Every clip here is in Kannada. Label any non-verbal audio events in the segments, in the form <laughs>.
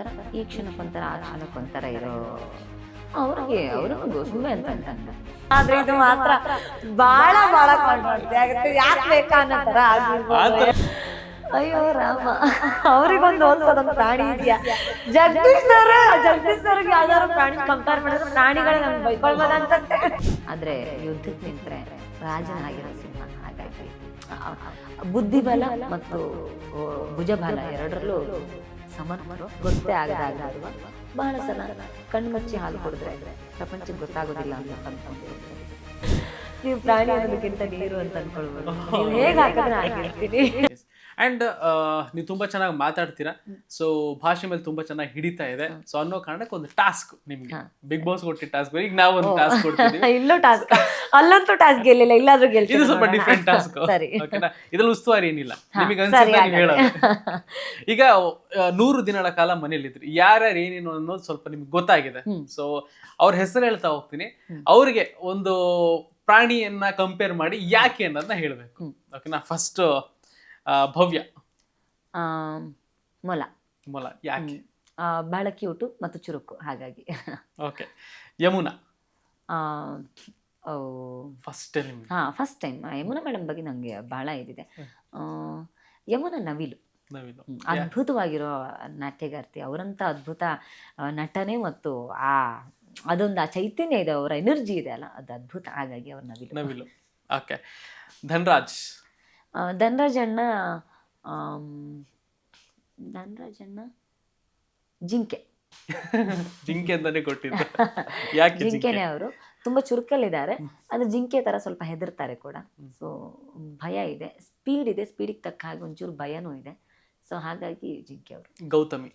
ಒಂಥರ ಈ ಕ್ಷಣಕ್ಕೊಂಥರ ಆ ಕ್ಷಣಕ್ಕೊಂಥರ ಇರೋ ಅವ್ರಿಗೆ ಅವ್ರಿಗೂ ಸುಮ್ಮನೆ ಅಂತ ಆದ್ರೆ ಇದು ಮಾತ್ರ ಬಹಳ ಬಹಳ ಕಾಂಟ್ರವರ್ಸಿ ಆಗುತ್ತೆ. ಯಾಕೆ ಬೇಕಾ ಅನ್ನೋ ತರ ಅಯ್ಯೋ ರಾಮ. <laughs> ಅವ್ರಿಗೊಂದು ಹೋಲ್ಸೋದೊಂದು ಪ್ರಾಣಿ ಇದೆಯಾ? ಜಗದೀಶ್ ಸರ್ ಜಗದೀಶ್ ಸರ್ಗೆ ಯಾವ್ದಾದ್ರು ಪ್ರಾಣಿ ಕಂಪೇರ್ ಮಾಡಿದ್ರೆ ಪ್ರಾಣಿಗಳೇ ನಮ್ಗೆ ಬೈಕೊಳ್ಬೋದ ಅನ್ಸತ್ತೆ. ಆದ್ರೆ ಯುದ್ಧಕ್ಕೆ ನಿಂತ್ರೆ ರಾಜನಾಗಿರೋ ಸಿಂಹ ಹಾಗಾಗಿ ಬುದ್ಧಿಬಲ ಮತ್ತು ಭುಜಬಲ. ಎರಡರಲ್ಲೂ ಸಮರ್ಥರು ಗೊತ್ತೇ ಆಗದಾಗ ಬಹಳ ಸಲ ಕಣ್ಮುಚ್ಚಿ ಹಾಲು ಕುಡಿದ್ರೆ ಪ್ರಪಂಚಕ್ಕೆ ಗೊತ್ತಾಗೋದಿಲ್ಲ ಅಂತ ಅನ್ಕೊಂಡಿರ್ತಾರೆ ನೀವು ಪ್ರಾಣಿ ಅನ್ನೋದಕ್ಕಿಂತ ನೀರು ಅಂತ ಅನ್ಕೊಳ್ಬೋದು. ಹೇಗೆ ಹಾಕಿದ್ರೆ ಹಾಕಿರ್ತೀನಿ ಅಂಡ್ ನೀವು ತುಂಬಾ ಚೆನ್ನಾಗಿ ಮಾತಾಡ್ತೀರಾ? ಸೊ ಭಾಷೆ ಮೇಲೆ ತುಂಬಾ ಚೆನ್ನಾಗಿ ಹಿಡಿತಾ ಇದೆ. ಸೊ ಅನ್ನೋ ಕಾರಣಕ್ಕೆ ಒಂದು ಟಾಸ್ಕ್ ನಿಮ್ಗೆ. ಬಿಗ್ ಬಾಸ್ ಕೊಟ್ಟಿದ್ದ ಟಾಸ್ಕ್ ಈಗ ನಾವು ಒಂದು ಟಾಸ್ಕ್ ಕೊಡ್ತೀವಿ <laughs> ಇಲ್ಲೂ ಟಾಸ್ಕ್ ಅಲ್ಲಂತೂ ಟಾಸ್ಕ್ ಗೆಲ್ಲಿಲ್ಲ ಇಲ್ಲಾದ್ರೂ ಇದು ಸ್ವಲ್ಪ. ಡಿಫ್ರೆಂಟ್ ಟಾಸ್ಕ್ <laughs> ಸರಿ. ಓಕೆನಾ ಇದ್ರಲ್ಲಿ ಉಸ್ತುವಾರಿ ಏನಿಲ್ಲ. ನಿಮಗೆ ಅನ್ಸುತ್ತೆ ನೀವು. ಹೇಳೋದು. <laughs> ಈಗ ನೂರು ದಿನಗಳ ಕಾಲ ಮನೇಲಿದ್ರಿ ಯಾರ್ಯಾರು ಏನೇನು ಅನ್ನೋದು ಸ್ವಲ್ಪ ನಿಮ್ಗೆ ಗೊತ್ತಾಗಿದೆ. ಸೊ ಅವ್ರ ಹೆಸರು ಹೇಳ್ತಾ ಹೋಗ್ತೀನಿ. ಅವ್ರಿಗೆ ಒಂದು ಪ್ರಾಣಿಯನ್ನ ಕಂಪೇರ್ ಮಾಡಿ ಯಾಕೆ ಅನ್ನೋದನ್ನ ಹೇಳ್ಬೇಕು. ಓಕೆನಾ ಫಸ್ಟ್ ಭವ್ಯ. ಮೊಲ. ಮೊಲ ಯಾಕೆ? ಬಹಳ ಕ್ಯೂಟು ಮತ್ತು ಚುರುಕು ಹಾಗಾಗಿ. ಓಕೆ. ಯಮುನಾ. ಫಸ್ಟ್ ಟೈಮ್ ಹಾ ಫಸ್ಟ್ ಟೈಮ್ ಯಮುನಾ ಮೇಡಮ್ ಬಗ್ಗೆ ನನಗೆ ಬಹಳ ಇದಿದೆ. ಯಮುನಾ ನವಿಲು. ನವಿಲು. ಅದ್ಭುತವಾಗಿರೋ ನಾಟ್ಯಗಾರ್ತಿ. ಅವರಂತ ಅದ್ಭುತ ನಟನೆ ಮತ್ತು ಆ ಅದೊಂದು ಆ ಚೈತನ್ಯ ಇದೆ ಅವರ ಎನರ್ಜಿ ಇದೆ ಅಲ್ಲ ಅದು ಅದ್ಭುತ. ಹಾಗಾಗಿ ಅವ್ರ ನವಿಲು. ನವಿಲು. ಓಕೆ. ಧನ್ರಾಜ್. ಧನರಾಜಣ್ಣ ಅಣ್ಣ ಆಮ್, ಧನರಾಜ್ ಅಣ್ಣ ಜಿಂಕೆ. <laughs> ಜಿಂಕೆ ಅಂತಾನೆ ಕೊಟ್ಟಿದ್ದ. ಯಾಕೆ ಜಿಂಕೆ? ಜಿಂಕೆನೆ ಅವರು. ತುಂಬಾ ಚುರುಕಲ್ಲಿದ್ದಾರೆ. ಅದು ಜಿಂಕೆ ತರ ಸ್ವಲ್ಪ ಹೆದರ್ತಾರೆ ಕೂಡ. ಸೊ ಭಯ ಇದೆ. ಸ್ಪೀಡ್ ಇದೆ. ಸ್ಪೀಡಿಗೆ ತಕ್ಕ ಹಾಗೆ ಒಂಚೂರು ಭಯನೂ ಇದೆ. ಸೊ ಹಾಗಾಗಿ ಜಿಂಕೆ ಅವರು. ಗೌತಮಿ.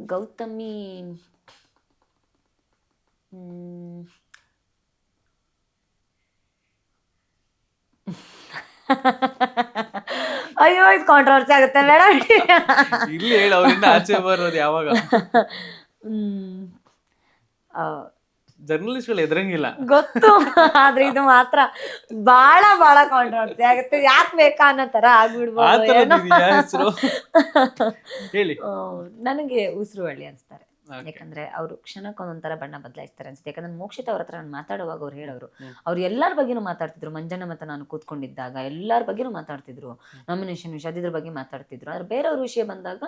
ಗೌತಮಿ ಅಯ್ಯೋ ಇದು ಕಾಂಟ್ರವರ್ಸಿ ಆಗುತ್ತೆ ಬೇಡ. ಇಲ್ಲಿ ಹೇಳಿ ಅವರಿಂದ ಆಚೆ ಬರೋದು ಯಾವಾಗ? ಜರ್ನಲಿಸ್ಟ್ಗಳು ಎದುರಂಗಿಲ್ಲ ಗೊತ್ತು ಆದ್ರೆ ಇದು ಮಾತ್ರ ಬಹಳ ಬಹಳ ಕಾಂಟ್ರವರ್ಸಿ ಆಗುತ್ತೆ. ಯಾಕೆ ಬೇಕಾ ಅನ್ನೋ ತರ ಆಗ್ಬಿಡ್ಬೋದು ಹೇಳಿ. ನನಗೆ ಉಸಿರುವಳ್ಳಿ ಅನ್ಸ್ತಾರೆ. Okay. ಯಾಕಂದ್ರೆ ಅವರು ಕ್ಷಣಕ್ಕೊಂದೊಂಥರ ಬಣ್ಣ ಬದಲಾಯಿಸ್ತಾರೆ ಅನ್ಸುತ್ತೆ. ಯಾಕಂದ್ರೆ ಮೋಕ್ಷಿತ ಅವ್ರ ಹತ್ರ ನಾನು ಮಾತಾಡುವಾಗ ಅವ್ರು ಹೇಳೋರು. ಅವ್ರು ಎಲ್ಲರ ಬಗ್ಗೆನೂ ಮಾತಾಡ್ತಿದ್ರು. ಮಂಜಣ್ಣ ಮತ್ತೆ ನಾನು ಕೂತ್ಕೊಂಡಿದ್ದಾಗ ಎಲ್ಲರ ಬಗ್ಗೆನು ಮಾತಾಡ್ತಿದ್ರು. ನಾಮಿನೇಷನ್ ವಿಷಯ ಅದ್ರ ಬಗ್ಗೆ ಮಾತಾಡ್ತಿದ್ರು. ಆದ್ರೆ ಬೇರೆಯವ್ರ ವಿಷಯ ಬಂದಾಗ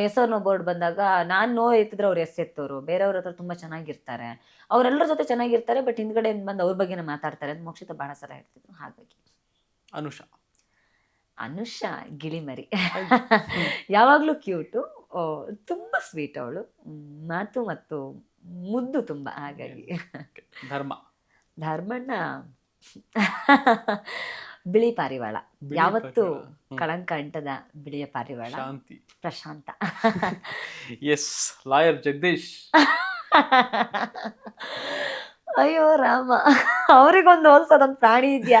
ಎಸ್ ನೋ ಬೋರ್ಡ್ ಬಂದಾಗ ನಾನು ನೋ ಎತ್ತಿದ್ರೆ ಅವ್ರು ಎಸ್ ಎತ್ತೋರು. ಬೇರೆಯವ್ರ ಹತ್ರ ತುಂಬಾ ಚೆನ್ನಾಗಿರ್ತಾರೆ. ಅವರೆಲ್ಲರ ಜೊತೆ ಚೆನ್ನಾಗಿರ್ತಾರೆ ಬಟ್ ಹಿಂದ್ಗಡೆ ಬಂದು ಅವ್ರ ಬಗ್ಗೆನೇ ಮಾತಾಡ್ತಾರೆ ಅಂತ ಮೋಕ್ಷಿತ ಬಹಳ ಸಲ ಹೇಳ್ತಿದ್ರು. ಹಾಗಾಗಿ. ಅನುಷಾ. ಅನುಷಾ ಗಿಳಿಮರಿ. ಯಾವಾಗಲೂ ಕ್ಯೂಟು. ತುಂಬ ಸ್ವೀಟ್ ಅವಳು. ಮಾತು ಮತ್ತು ಮುದ್ದು ತುಂಬ ಹಾಗಾಗಿ. ಧರ್ಮ. ಧರ್ಮಣ್ಣ. ಬಿಳಿ ಪಾರಿವಾಳ. ಯಾವತ್ತು ಕಳಂಕ ಅಂಟದ ಬಿಳಿಯ ಪಾರಿವಾಳ. ಶಾಂತಿ. ಪ್ರಶಾಂತ. <laughs> S lawyer Jagadish. <laughs> ಅಯ್ಯೋ ರಾಮ ಅವ್ರಿಗೊಂದು ಹೋಲ್ಸೋದೊಂದು ಪ್ರಾಣಿ ಇದೆಯಾ?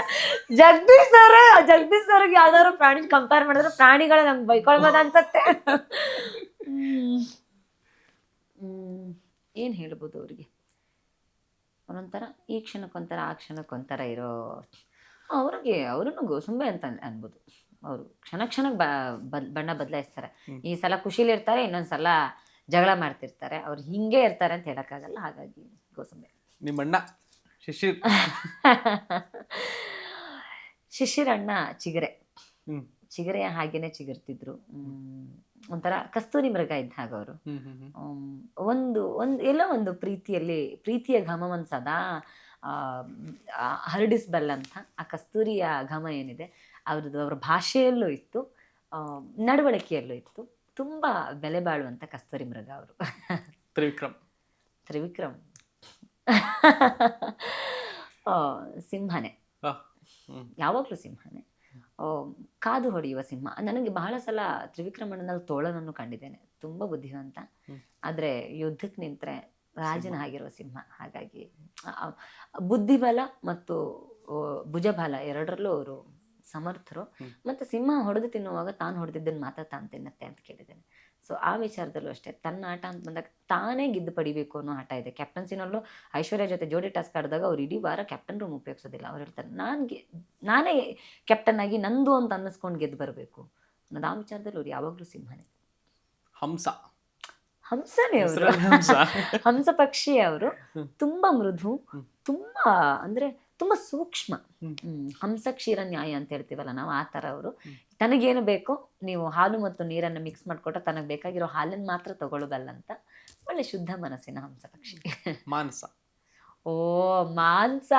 ಜಗದೀಶ್ ಸರ್ ಜಗದೀಶ್ ಸರ್ಗೆ ಯಾವ್ದಾದ್ರು ಪ್ರಾಣಿ ಕಂಪೇರ್ ಮಾಡಿದ್ರೆ ಪ್ರಾಣಿಗಳೇ ನಂಗೆ ಬೈಕೊಳ್ಬೋದು ಅನ್ಸತ್ತೆ. ಏನು ಹೇಳ್ಬೋದು ಅವರಿಗೆ? ಒಂದೊಂಥರ ಈ ಕ್ಷಣಕ್ಕೊಂಥರ ಆ ಕ್ಷಣಕ್ಕೊಂಥರ ಇರೋ ಅವ್ರಿಗೆ ಅವರನ್ನು ಗೋಸುಂಬೆ ಅಂತ ಅನ್- ಅನ್ಬೋದು. ಅವರು ಕ್ಷಣ ಕ್ಷಣಕ್ಕೆ ಬ ಬದ್ ಬಣ್ಣ ಬದಲಾಯಿಸ್ತಾರೆ. ಈ ಸಲ ಖುಷಿಲಿ ಇರ್ತಾರೆ ಇನ್ನೊಂದು ಸಲ ಜಗಳ ಮಾಡ್ತಿರ್ತಾರೆ. ಅವ್ರು ಹಿಂಗೆ ಇರ್ತಾರೆ ಅಂತ ಹೇಳೋಕ್ಕಾಗಲ್ಲ ಹಾಗಾಗಿ ಗೋಸಂಬೆ ನಿಮ್ಮಣ್ಣ. ಶಿಶಿರ್. <laughs> ಶಿಶಿರಣ್ಣ ಚಿಗರೆ. ಹ್ಮ್. ಚಿಗರೆಯ ಹಾಗೇನೆ ಚಿಗರ್ತಿದ್ರು. ಒಂಥರ ಕಸ್ತೂರಿ ಮೃಗ ಇದ್ದ ಹಾಗೆ ಅವರು. ಹ್ಮ್ ಹ್ಮ್ ಹ್ಮ್. ಆಮ್, ಒಂದು ಒಂದು ಎಲ್ಲೋ ಒಂದು ಪ್ರೀತಿಯಲ್ಲಿ ಪ್ರೀತಿಯ ಘಮವನ್ನು ಸದಾ ಹರಡಿಸಬಲ್ಲಂಥ ಆ ಕಸ್ತೂರಿಯ ಘಮ ಏನಿದೆ ಅವ್ರದ್ದು ಅವರ ಭಾಷೆಯಲ್ಲೂ ಇತ್ತು ನಡವಳಿಕೆಯಲ್ಲೂ ಇತ್ತು. ತುಂಬ ಬೆಲೆ ಬಾಳುವಂಥ ಕಸ್ತೂರಿ ಮೃಗ ಅವರು. ತ್ರಿವಿಕ್ರಮ್. ತ್ರಿವಿಕ್ರಮ್. <laughs> ಸಿಂಹನೇ. ಆ, ಸಿಂಹನೆ ಯಾವಾಗಲೂ ಸಿಂಹನೇ. ಕಾದು ಹೊಡೆಯುವ ಸಿಂಹ. ನನಗೆ ಬಹಳ ಸಲ ತ್ರಿವಿಕ್ರಮಣ್ಣನಲ್ಲಿ ತೋಳನನ್ನು ಕಂಡಿದ್ದೇನೆ. ತುಂಬಾ ಬುದ್ಧಿವಂತ. ಆದ್ರೆ ಯುದ್ಧಕ್ಕೆ ನಿಂತರೆ ರಾಜನ ಆಗಿರುವ ಸಿಂಹ. ಹಾಗಾಗಿ ಬುದ್ಧಿಬಲ ಮತ್ತು ಭುಜಬಲ ಎರಡರಲ್ಲೂ ಅವರು ಸಮರ್ಥರು. ಮತ್ತೆ ಮತ್ತು ಸಿಂಹ ಹೊಡೆದು ತಿನ್ನುವಾಗ ತಾನು ಹೊಡೆದಿದ್ದನ್ನು ಮಾತ್ರ ತಾನು ತಿನ್ನತ್ತೆ ಅಂತ ಕೇಳಿದ್ದೇನೆ. ಸೊ ಆ ವಿಚಾರದಲ್ಲೂ ಅಷ್ಟೇ ತನ್ನ ಆಟ ಅಂತ ಬಂದಾಗ ತಾನೇ ಗೆದ್ದು ಪಡಿಬೇಕು ಅನ್ನೋ ಆಟ ಇದೆ. ಕ್ಯಾಪ್ಟನ್ಸಿನಲ್ಲೂ ಐಶ್ವರ್ಯ ಜೊತೆ ಜೋಡಿ ಟಾಸ್ಕ್ ಆಡಿದಾಗ ಅವ್ರು ಇಡೀ ವಾರ ಕ್ಯಾಪ್ಟನ್ ರೂಮ್ ಉಪಯೋಗಿಸೋದಿಲ್ಲ. ಅವ್ರು ಹೇಳ್ತಾರೆ ನಾನು ಗೆ ನಾನೇ ಕ್ಯಾಪ್ಟನ್ ಆಗಿ ನಂದು ಅಂತ ಅನ್ನಿಸ್ಕೊಂಡು ಗೆದ್ದು ಬರಬೇಕು. ಅನ್ನೋದು ಆ ವಿಚಾರದಲ್ಲಿ ಅವ್ರು ಯಾವಾಗಲೂ ಸಿಂಹನೇ. ಹಂಸ. ಹಂಸನೇ ಅವರು. <laughs> ಹಂಸ. ಪಕ್ಷಿ ಅವರು. ತುಂಬಾ ಮೃದು. ತುಂಬಾ ಅಂದ್ರೆ ತುಂಬಾ ಸೂಕ್ಷ್ಮ. ಹಂಸ ಕ್ಷೀರ ನ್ಯಾಯ ಅಂತ ಹೇಳ್ತೀವಲ್ಲ ನಾವು ಆ ತರ ಅವರು. ತನಗೇನು ಬೇಕು ನೀವು ಹಾಲು ಮತ್ತು ನೀರನ್ನ ಮಿಕ್ಸ್ ಮಾಡ್ಕೊಟ್ರೆ ತನಗೆ ಬೇಕಾಗಿರೋ ಹಾಲನ್ನು ಮಾತ್ರ ತಗೊಳ್ಳೋದಲ್ಲಂತ ಅಂತ ಒಳ್ಳೆ ಶುದ್ಧ ಮನಸ್ಸಿನ ಹಂಸ ಪಕ್ಷಿ. ಮಾನಸ ಓ ಮಾಂಸ.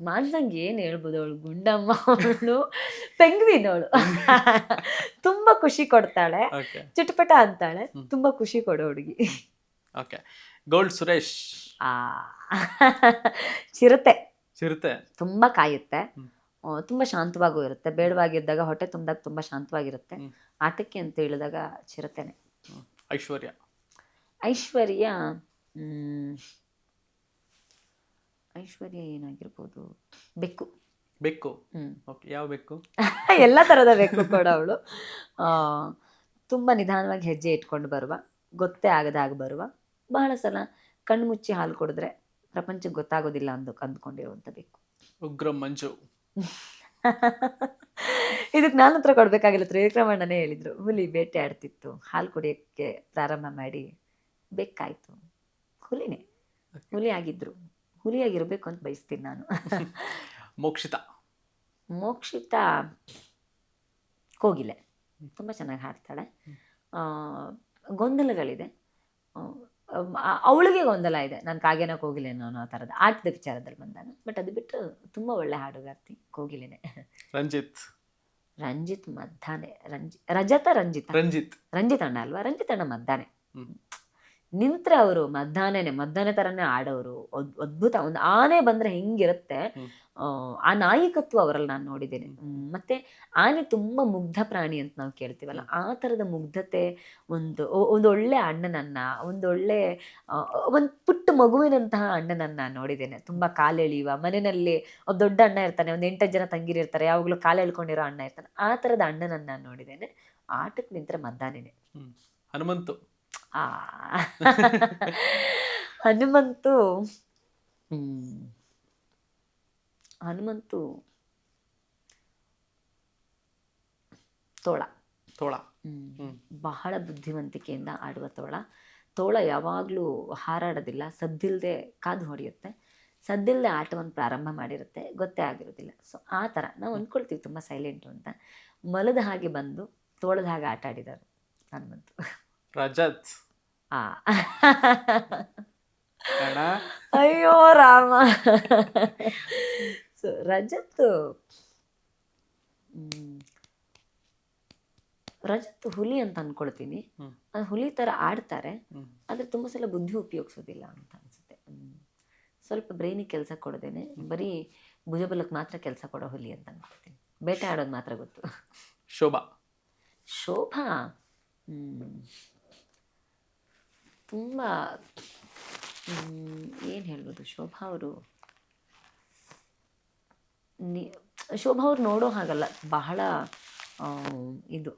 ಮಾನ್ಸಂಗೆ ಏನ್ ಹೇಳ್ಬೋದು ಅವಳು? ಗುಂಡಮ್ಮ ಅವಳು ಪೆಂಗ್ವಿನ್ ಅವಳು. ತುಂಬಾ ಖುಷಿ ಕೊಡ್ತಾಳೆ. ಚಿಟಪಟ ಅಂತಾಳೆ. ತುಂಬಾ ಖುಷಿ ಕೊಡೋ ಹುಡುಗಿ. ಓಕೆ ಗೋಲ್ಡ್ ಸುರೇಶ್ ಆ ಚಿರತೆ. ಚಿರತೆ ತುಂಬಾ ಕಾಯುತ್ತೆ. ತುಂಬಾ ಶಾಂತವಾಗೂ ಇರುತ್ತೆ. ಬೇಡವಾಗಿದ್ದಾಗ ಹೊಟ್ಟೆ ತುಂಬಿದಾಗ ತುಂಬಾ ಶಾಂತವಾಗಿರುತ್ತೆ. ಆಟಕ್ಕೆ ಅಂತ ಹೇಳಿದಾಗ ಚಿರತೆನೆ. ಐಶ್ವರ್ಯ. ಐಶ್ವರ್ಯ ಐಶ್ವರ್ಯ ಏನಾಗಿರ್ಬೋದು? ಬೆಕ್ಕು. ಬೆಕ್ಕು? ಯಾವ ಬೆಕ್ಕು? <laughs> ಎಲ್ಲ ತರದ ಬೆಕ್ಕು ಕೂಡ ಅವಳು. ಆ ತುಂಬಾ ನಿಧಾನವಾಗಿ ಹೆಜ್ಜೆ ಇಟ್ಕೊಂಡು ಬರುವ. ಗೊತ್ತೇ ಆಗದಾಗ ಬರುವ. ಬಹಳ ಸಲ ಕಣ್ಣು ಮುಚ್ಚಿ ಹಾಲು ಕುಡಿದ್ರೆ ಪ್ರಪಂಚಕ್ಕೆ ಗೊತ್ತಾಗೋದಿಲ್ಲ ಅಂದು ಅಂದ್ಕೊಂಡಿರುವಂಥ ಬೇಕು. ಉಗ್ರ ಮಂಜು. <laughs> ಇದಕ್ಕೆ ನಾನು ಹತ್ರ ಕೊಡ್ಬೇಕಾಗಿಲ್ಲ ತ್ರಿವಿಕ್ರಮಣ್ಣನೇ ಹೇಳಿದ್ರು. ಹುಲಿ ಬೇಟೆ ಆಡ್ತಿತ್ತು. ಹಾಲು ಕುಡಿಯೋಕ್ಕೆ ಪ್ರಾರಂಭ ಮಾಡಿ ಬೆಕ್ಕಾಯಿತು ಹುಲಿನೇ. ಹುಲಿ ಆಗಿದ್ರು. ಹುಲಿಯಾಗಿರಬೇಕು ಅಂತ ಬಯಸ್ತೀನಿ ನಾನು. <laughs> ಮೋಕ್ಷಿತ. ಮೋಕ್ಷಿತ ಕೋಗಿಲೆ. ತುಂಬ ಚೆನ್ನಾಗಿ ಹಾಡ್ತಾಳೆ ಗೊಂದಲಗಳಿದೆ. ಅವಳಿಗೆ ಗೊಂದಲ ಇದೆ. ನಾನು ಕಾಗೇನ ಕೋಗಿಲೆನೋ ಅನ್ನೋ ಥರದ ಆಟದ ವಿಚಾರದಲ್ಲಿ ಬಂದಾಗ. ಬಟ್ ಅದು ಬಿಟ್ಟು ತುಂಬ ಒಳ್ಳೆ ಹಾಡುಗಾರ್ತಿ ಕೋಗಿಲೆನೆ. ರಂಜಿತ್. ರಂಜಿತ್ ಮದ್ದಾನೆ. ರಂಜಿ ರಜತ ರಂಜಿತ್. ರಂಜಿತ್. ರಂಜಿತ್ ಅಣ್ಣ ಅಲ್ವಾ? ರಂಜಿತ್ ಅಣ್ಣ ಮದ್ದಾನೆ. ನಿಂತ್ರೆ ಅವರು ಮಧ್ಯಾಹ್ನನೇ ಮಧ್ಯಾಹ್ನ ತರನೇ ಆಡೋರು. ಅದ್- ಅದ್ಭುತ. ಒಂದು ಆನೆ ಬಂದ್ರೆ ಹೆಂಗಿರುತ್ತೆ? ಆ, ನಾಯಕತ್ವ ಅವರಲ್ಲಿ ನಾನು ನೋಡಿದ್ದೇನೆ. ಹ್ಮ್. ಮತ್ತೆ ಆನೆ ತುಂಬಾ ಮುಗ್ಧ ಪ್ರಾಣಿ ಅಂತ ನಾವು ಕೇಳ್ತೀವಲ್ಲ ಆ ತರದ ಮುಗ್ಧತೆ ಒಂದು ಒಂದು ಒಳ್ಳೆ ಅಣ್ಣನನ್ನ ಒಂದೊಳ್ಳೆ ಒಂದು ಒಂದ್ ಪುಟ್ಟ ಮಗುವಿನಂತಹ ಅಣ್ಣನನ್ನ ನೋಡಿದ್ದೇನೆ. ತುಂಬಾ ಕಾಲೆಳೆಯುವ ಮನೆಯಲ್ಲಿ ಒಬ್ಬ ದೊಡ್ಡ ಅಣ್ಣ ಇರ್ತಾನೆ ಒಂದು ಎಂಟು ಜನ ತಂಗಿರು ಇರ್ತಾರೆ ಯಾವಾಗಲೂ ಕಾಲು ಎಳ್ಕೊಂಡಿರೋ ಅಣ್ಣ ಇರ್ತಾನೆ ಆ ತರದ ಅಣ್ಣನನ್ನ ನಾನ್ ನೋಡಿದ್ದೇನೆ. ಆಟಕ್ಕೆ ನಿಂತ್ರೆ ಮದ್ದಾನೇನೆ ಹನುಮಂತು. ಆ. ಹನುಮಂತು. ಹನುಮಂತು. ತೋಳ. ತೋಳ. ಬಹಳ ಬುದ್ಧಿವಂತಿಕೆಯಿಂದ ಆಡುವ ತೋಳ. ತೋಳ ಯಾವಾಗಲೂ ಹಾರಾಡೋದಿಲ್ಲ ಸದ್ದಿಲ್ಲದೆ ಕಾದು ಹೊಡೆಯುತ್ತೆ. ಸದ್ದಿಲ್ಲದೆ ಆಟವನ್ನು ಪ್ರಾರಂಭ ಮಾಡಿರುತ್ತೆ ಗೊತ್ತೇ ಆಗಿರೋದಿಲ್ಲ. ಸೊ ಆ ಥರ. ನಾವು ಅಂದ್ಕೊಳ್ತೀವಿ ತುಂಬ ಸೈಲೆಂಟು ಅಂತ. ಮಲದ ಹಾಗೆ ಬಂದು ತೋಳದ ಹಾಗೆ ಆಟ ಆಡಿದರು ಹನುಮಂತು. ರಜತ್. ಅಯ್ಯೋ ರಾಮ. ಸೊ ರಜತ್ ರಜತ್ ಹುಲಿ ಅಂತ ಅನ್ಕೊಳ್ತೀನಿ. ಹುಲಿ ತರ ಆಡ್ತಾರೆ. ಆದ್ರೆ ತುಂಬಾ ಸಲ ಬುದ್ಧಿ ಉಪಯೋಗಿಸೋದಿಲ್ಲ ಅಂತ ಅನ್ಸುತ್ತೆ. ಹ್ಮ್. ಸ್ವಲ್ಪ ಬ್ರೈನಿಗೆ ಕೆಲಸ ಕೊಡದೇನೆ. ಬರೀ ಭುಜಬಲಕ್ಕೆ ಮಾತ್ರ ಕೆಲಸ ಕೊಡೋ ಹುಲಿ ಅಂತ ಅನ್ಕೊಳ್ತೀನಿ. ಬೇಟೆ ಆಡೋದು ಮಾತ್ರ ಗೊತ್ತು. ಶೋಭಾ. ಶೋಭಾ? ಹ್ಮ್. ತುಂಬ ಏನು ಹೇಳ್ಬೋದು? ಶೋಭಾ ಅವರು ನಿ ಶೋಭಾ ಅವ್ರು ನೋಡೋ ಹಾಗಲ್ಲ. ಬಹಳ ಇದು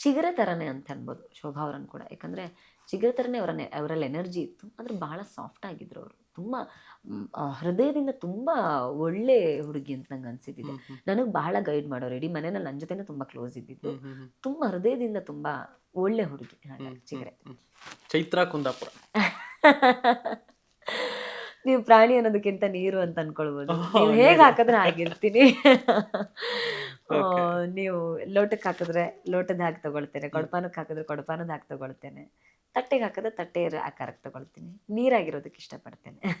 ಚಿಗರ ಥರನೇ ಅಂತ ಅನ್ಬೋದು ಶೋಭಾ ಅವರನ್ನು ಕೂಡ. ಯಾಕಂದರೆ ಚಿಗರ ಥರನೇ ಅವರ ಅವರಲ್ಲಿ ಎನರ್ಜಿ ಇತ್ತು. ಆದರೆ ಬಹಳ ಸಾಫ್ಟ್ ಆಗಿದ್ರು ಅವರು. ತುಂಬ ಹೃದಯದಿಂದ ತುಂಬ ಒಳ್ಳೆ ಹುಡುಗಿ ಅಂತ ನಂಗೆ ಅನ್ಸಿದ್ದಿದೆ. ನನಗೆ ಬಹಳ ಗೈಡ್ ಮಾಡೋರು ಇಡೀ ಮನೆಯಲ್ಲಿ ನನ್ನ ಜೊತೆನೇ ತುಂಬ ಕ್ಲೋಸ್ ಇದ್ದಿದ್ದು. ತುಂಬ ಹೃದಯದಿಂದ ತುಂಬ ಒಳ್ಳೆ ಹುಡುಗಿ ಚಿಗರೆ. ಚೈತ್ರ ಕುಂದಾಪುರ. <laughs> ನೀವು ಪ್ರಾಣಿ ಅನ್ನೋದಕ್ಕಿಂತ ನೀರು ಅಂತ ಅನ್ಕೊಳ್ಬೋದು. ನೀವು ಹೇಗೆ. ಹಾಕಿದ್ರೆ ಹಾಗಿರ್ತೀನಿ. <laughs> ನೀವು ಲೋಟಕ್ಕೆ ಹಾಕಿದ್ರೆ ಲೋಟದ ಹಾಕಿ ತಗೊಳ್ತೇನೆ. ಕೊಡಪಾನಕ್ಕೆ ಹಾಕಿದ್ರೆ ಕೊಡಪಾನದ ಹಾಕಿ ತಗೊಳ್ತೇನೆ. ತಟ್ಟೆಗೆ ಹಾಕಿದ್ರೆ ತಟ್ಟೆ ಆಕಾರಕ್ಕೆ ತಗೊಳ್ತೀನಿ. ನೀರಾಗಿರೋದಕ್ಕೆ ಇಷ್ಟಪಡ್ತೇನೆ.